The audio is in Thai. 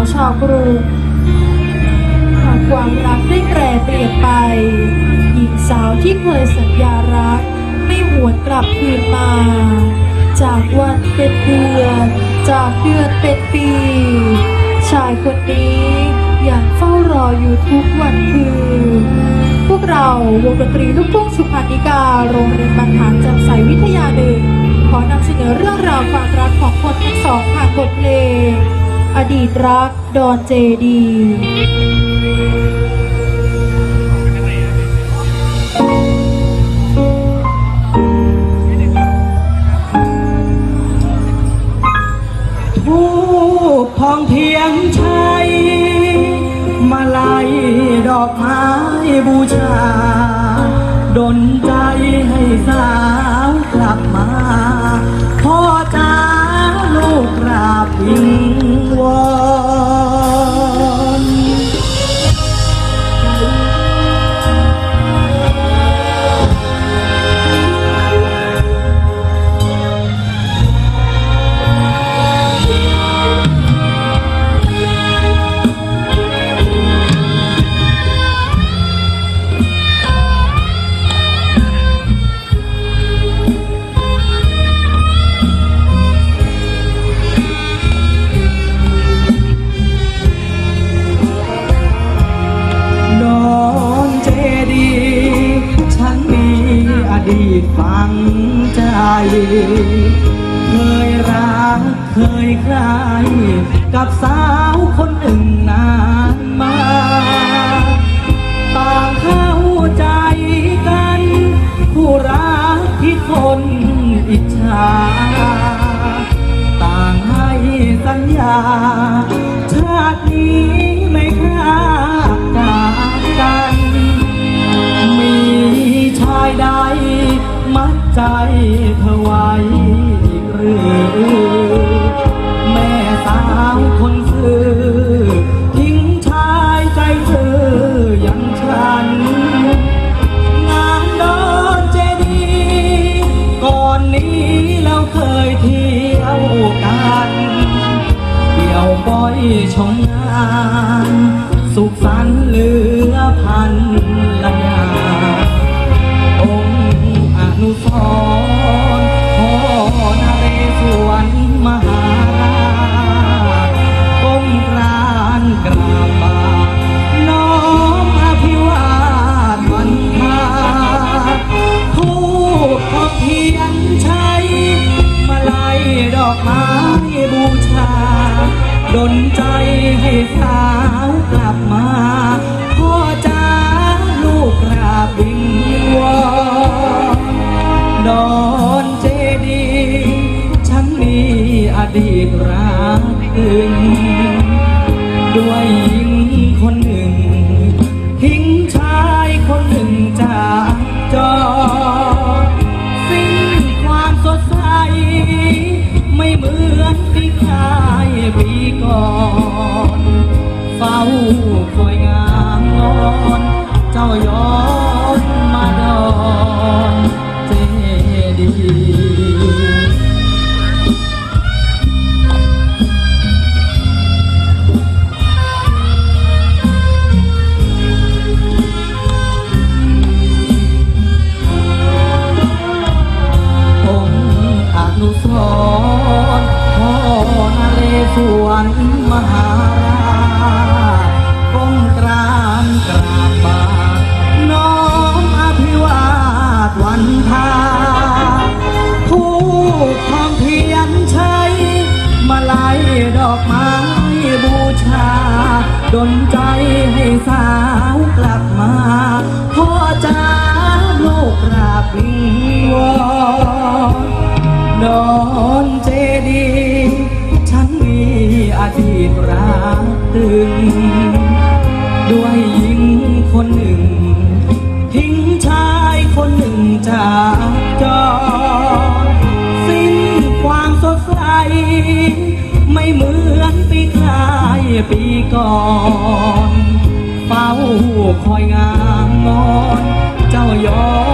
าวชาวกรุงหากความรักได้แปรเปลี่ยนไป หญิงสาวที่เคยสัญญารัก ไม่หวนกลับคืนมา จากวันเป็นเดือน จากเดือนเป็นปี ชายคนนี้ยังเฝ้ารออยู่ทุกวันคืน พวกเราวงดนตรีลูกทุ่งสุพรรณิกา โรงเรียนบรรหารจำใสวิทยาหนึ่งขอนำเสนอเรื่องราวความรักของคนทั้งสองผ่านบทเพลง อดีตรักดอนเจดีทูบทองเทียนชัยมาลัยดอกไม้บูชา ดนใจให้สาวกลับมา อดีตฝังใจ เคยรักเคยใคร กับสาวคนหนึ่งนานมา ต่างเข้าใจกัน ผู้รักที่คนอิจฉา ต่างให้สัญญา ชาตินี้ เธอไว้หรือแม่สาวคนซื่อทิ้งชายใจซื่ออย่างฉัน งานดอนเจดีก่อนนี้เราเคยเที่ยวกันเดี่ยวบ่อยชมงานสุขึงด้วยหญิงคนหนึ่ง ทิ้งชายคนหนึ่งจากจอ สิ้นความสดใส ไม่เหมือนที่คายปีก่อน เฝ้าคอยงามงอน เจ้าย้อ เรศวรมหาราชก้มกรานกราบบาทน้อมอภิวาทวันทาทูบทองเทียนชัยมาลัยดอกไม้บูชา ดนใจให้สาวกลับมาพ่อจ้าลูกกราบวิงวอนดอนเจดีย์ อดีตรักตึง ด้วยหญิงคนหนึ่ง ทิ้งชายคนหนึ่งจากจอ สิ้นความสดใส ไม่เหมือนปีคลายปีก่อนเฝ้าคอยงามงอน เจ้าย้อน